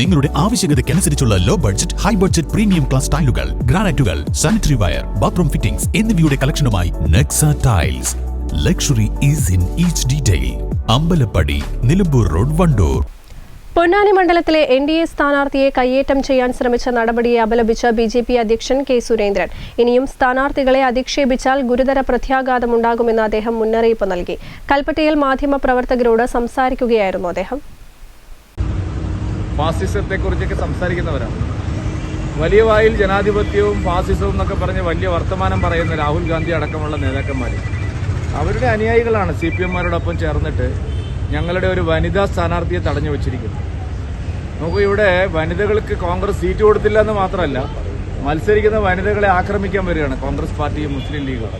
നിങ്ങളുടെ ആവശ്യകതയ്ക്കനുസരിച്ചുള്ള low budget high budget premium class ടൈലുകൾ ഗ്രാനൈറ്റുകൾ സാനിറ്ററി വയർ ബാത്റൂം ഫിറ്റിംഗ്സ് എന്നിവയുടെ കളക്ഷനുമായി Nexa tiles luxury is in each detail Ambalappadi Nilambur road Wandoor. Ponnani മണ്ഡലത്തിലെ N D A സ്ഥാനാർത്ഥിയെ കയ്യേറ്റം ചെയ്യാൻ ശ്രമിച്ച നടപടിയെ അപലപിച്ച ബി ജെ പി അധ്യക്ഷൻ കെ സുരേന്ദ്രൻ. ഇനിയും സ്ഥാനാർത്ഥികളെ അധിക്ഷേപിച്ചാൽ ഗുരുതര പ്രത്യാഘാതമുണ്ടാകുമെന്ന് അദ്ദേഹം മുന്നറിയിപ്പ് നൽകി. കൽപ്പറ്റയിൽ മാധ്യമപ്രവർത്തകരോട് സംസാരിക്കുകയായിരുന്നു അദ്ദേഹം. ഫാസിസത്തെക്കുറിച്ചൊക്കെ സംസാരിക്കുന്നവരാണ്. വലിയ വായിൽ ജനാധിപത്യവും ഫാസിസവും എന്നൊക്കെ പറഞ്ഞ് വലിയ വർത്തമാനം പറയുന്ന രാഹുൽ ഗാന്ധി അടക്കമുള്ള നേതാക്കന്മാർ അവരുടെ അനുയായികളാണ് സി പി എമ്മാരോടൊപ്പം ചേർന്നിട്ട് ഞങ്ങളുടെ ഒരു വനിതാ സ്ഥാനാർത്ഥിയെ തടഞ്ഞു വച്ചിരിക്കുന്നത്. നമുക്ക് ഇവിടെ വനിതകൾക്ക് കോൺഗ്രസ് സീറ്റ് കൊടുത്തില്ല എന്ന് മാത്രമല്ല മത്സരിക്കുന്ന വനിതകളെ ആക്രമിക്കാൻ വരികയാണ് കോൺഗ്രസ് പാർട്ടിയും മുസ്ലിം ലീഗും.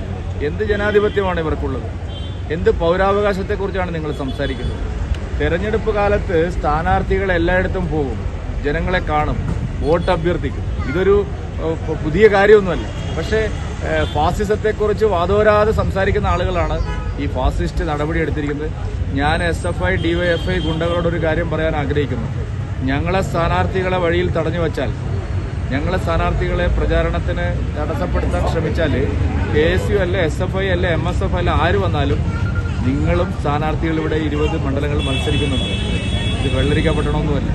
എന്ത് ജനാധിപത്യമാണ് ഇവർക്കുള്ളത്? എന്ത് പൗരാവകാശത്തെക്കുറിച്ചാണ് നിങ്ങൾ സംസാരിക്കുന്നത്? തെരഞ്ഞെടുപ്പ് കാലത്ത് സ്ഥാനാർത്ഥികൾ എല്ലായിടത്തും പോകും ജനങ്ങളെ കാണും. വോട്ട് അഭ്യർത്ഥിക്കും. ഇതൊരു പുതിയ കാര്യമൊന്നുമല്ല. പക്ഷേ ഫാസിസത്തെക്കുറിച്ച് വാദോരാതെ സംസാരിക്കുന്ന ആളുകളാണ് ഈ ഫാസിസ്റ്റ് നടപടി എടുത്തിരിക്കുന്നത് ഞാൻ S F I D Y F I ഗുണ്ടകളോട് ഒരു കാര്യം പറയാൻ ആഗ്രഹിക്കുന്നു. ഞങ്ങളെ സ്ഥാനാർത്ഥികളെ വഴിയിൽ തടഞ്ഞു വച്ചാൽ ഞങ്ങളെ സ്ഥാനാർത്ഥികളെ പ്രചാരണത്തിന് തടസ്സപ്പെടുത്താൻ ശ്രമിച്ചാൽ കെ എസ് യു അല്ല എസ് എഫ് ഐ അല്ല എം എസ് എഫ് അല്ല ആര് വന്നാലും നിങ്ങളും സ്ഥാനാർത്ഥികൾ ഇവിടെ ഇരുപത് മണ്ഡലങ്ങൾ മത്സരിക്കുന്നുണ്ട്. ഇത് വെള്ളരിക്കപ്പെടണമെന്നുമല്ല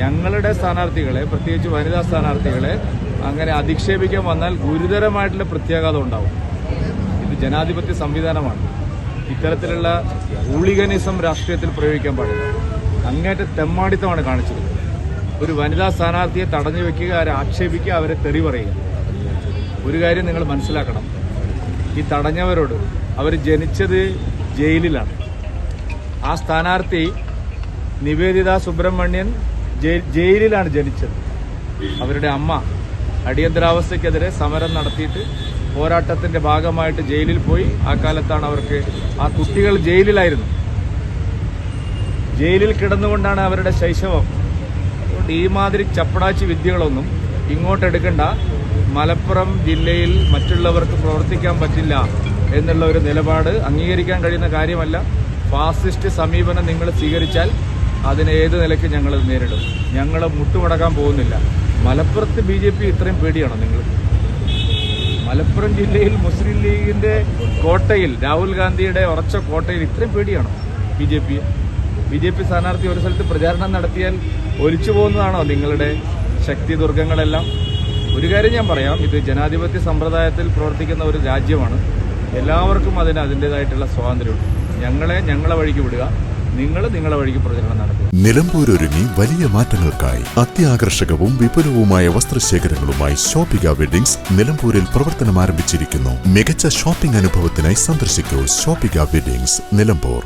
ഞങ്ങളുടെ സ്ഥാനാർത്ഥികളെ പ്രത്യേകിച്ച് വനിതാ സ്ഥാനാർത്ഥികളെ അങ്ങനെ അധിക്ഷേപിക്കാൻ വന്നാൽ ഗുരുതരമായിട്ടുള്ള പ്രത്യാഘാതം ഉണ്ടാവും. ഇത് ജനാധിപത്യ സംവിധാനമാണ്. ഇത്തരത്തിലുള്ള ഹൂളിഗനിസം രാഷ്ട്രീയത്തിൽ പ്രയോഗിക്കാൻ പാടില്ല. അങ്ങേറ്റ തെമ്മാടിത്തമാണ് കാണിച്ചത്. ഒരു വനിതാ സ്ഥാനാർത്ഥിയെ തടഞ്ഞു വെക്കുക അവരെ ആക്ഷേപിക്കുക അവരെ തെറി പറയുക. ഒരു കാര്യം നിങ്ങൾ മനസ്സിലാക്കണം. ഈ തടഞ്ഞവരോട് അവർ ജനിച്ചത് ജയിലിലാണ്. ആ സ്ഥാനാർത്ഥി നിവേദിത സുബ്രഹ്മണ്യൻ ജയി- ജയിലിലാണ് ജനിച്ചത്. അവരുടെ അമ്മ അടിയന്തരാവസ്ഥയ്ക്കെതിരെ സമരം നടത്തിയിട്ട് പോരാട്ടത്തിന്റെ ഭാഗമായിട്ട് ജയിലിൽ പോയി. ആ കാലത്താണ് അവർക്ക് ആ കുട്ടികൾ ജയിലിലായിരുന്നു. ജയിലിൽ കിടന്നുകൊണ്ടാണ് അവരുടെ ശൈശവം. അതുകൊണ്ട് ഈ മാതിരി ചപ്പടാച്ചി വിദ്യകളൊന്നും ഇങ്ങോട്ട് എടുക്കണ്ട മലപ്പുറം ജില്ലയിൽ മറ്റുള്ളവർക്ക് പ്രവർത്തിക്കാൻ പറ്റില്ല. എന്നുള്ള ഒരു നിലപാട് അംഗീകരിക്കാൻ കഴിയുന്ന കാര്യമല്ല. ഫാസിസ്റ്റ് സമീപനം നിങ്ങൾ സ്വീകരിച്ചാൽ അതിനെ ഏത് നിലയ്ക്ക് ഞങ്ങൾ നേരിടും. ഞങ്ങൾ മുട്ടുമടക്കാൻ പോകുന്നില്ല. മലപ്പുറത്ത് ബി ജെ പി ഇത്രയും പേടിയാണോ നിങ്ങൾ? മലപ്പുറം ജില്ലയിൽ മുസ്ലിം ലീഗിന്റെ കോട്ടയിൽ രാഹുൽ ഗാന്ധിയുടെ ഉറച്ച കോട്ടയിൽ ഇത്രയും പേടിയാണോ B J P B J P സ്ഥാനാർത്ഥി ഒരു സ്ഥലത്ത് പ്രചാരണം നടത്തിയാൽ ഒലിച്ചു പോകുന്നതാണോ നിങ്ങളുടെ ശക്തി ദുർഗങ്ങളെല്ലാം ഒരു കാര്യം ഞാൻ പറയാം ഇത് ജനാധിപത്യ സമ്പ്രദായത്തിൽ പ്രവർത്തിക്കുന്ന ഒരു രാജ്യമാണ്. എല്ലാവർക്കും അതിന് അതിന്റെതായിട്ടുള്ള സ്വാതന്ത്ര്യമുണ്ട്. ഞങ്ങളെ ഞങ്ങളെ വഴിക്ക് വിടുക. നിങ്ങൾ നിങ്ങളെ വഴിക്ക് പ്രചരണം നടത്തുക. നിലമ്പൂരൊരുങ്ങി വലിയ മാറ്റങ്ങൾക്കായി അത്യാകർഷകവും വിപുലവുമായ വസ്ത്രശേഖരങ്ങളുമായി ഷോപ്പിക വെഡിങ്സ് നിലമ്പൂരിൽ പ്രവർത്തനം ആരംഭിച്ചിരിക്കുന്നു മികച്ച ഷോപ്പിംഗ് അനുഭവത്തിനായി സന്ദർശിക്കൂ ഷോപ്പിക വെഡിങ്സ് നിലമ്പൂർ.